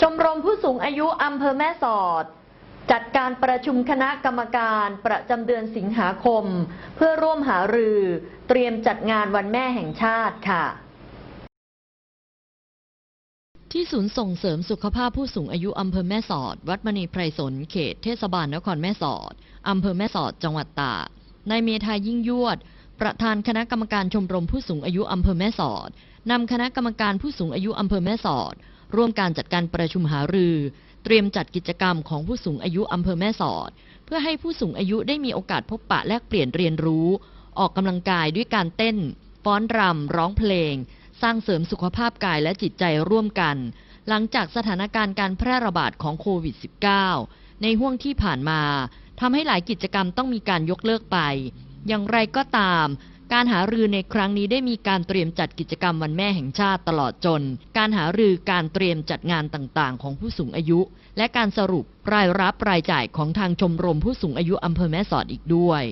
ชมรมผู้สูงอายุอำเภอแม่สอด จัดการประชุมคณะกรรมการประจำเดือนสิงหาคม เพื่อร่วมหารือ เตรียมจัดงานวันแม่แห่งชาติค่ะ ที่ศูนย์ส่งเสริมสุขภาพผู้สูงอายุอำเภอแม่สอด วัดมณีไพรสนเขตเทศบาลนครแม่สอดอำเภอแม่สอดจังหวัดตากนายเมธายิ่งยวด ประธานคณะกรรมการชมรมผู้สูงอายุอำเภอแม่สอดนำคณะกรรมการผู้สูงอายุอำเภอแม่สอด ร่วมการจัดการประชุมหารือ เตรียมจัดกิจกรรมของผู้สูงอายุอำเภอแม่สอด เพื่อให้ผู้สูงอายุได้มีโอกาสพบปะแลกเปลี่ยนเรียนรู้ ออกกำลังกายด้วยการเต้น ฟ้อนรำร้องเพลง สร้างเสริมสุขภาพกายและจิตใจร่วมกัน หลังจากสถานการณ์การแพร่ระบาดของโควิด -19 ในห่วงที่ผ่านมาทำให้หลายกิจกรรมต้องมีการยกเลิกไป อย่างไรก็ตาม การหารือในครั้งนี้ได้มีการเตรียมจัดกิจกรรมวันแม่แห่งชาติตลอดจน การหารือการเตรียมจัดงานต่างๆ ของผู้สูงอายุ และการสรุปรายรับรายจ่ายของทางชมรมผู้สูงอายุอำเภอแม่สอดอีกด้วย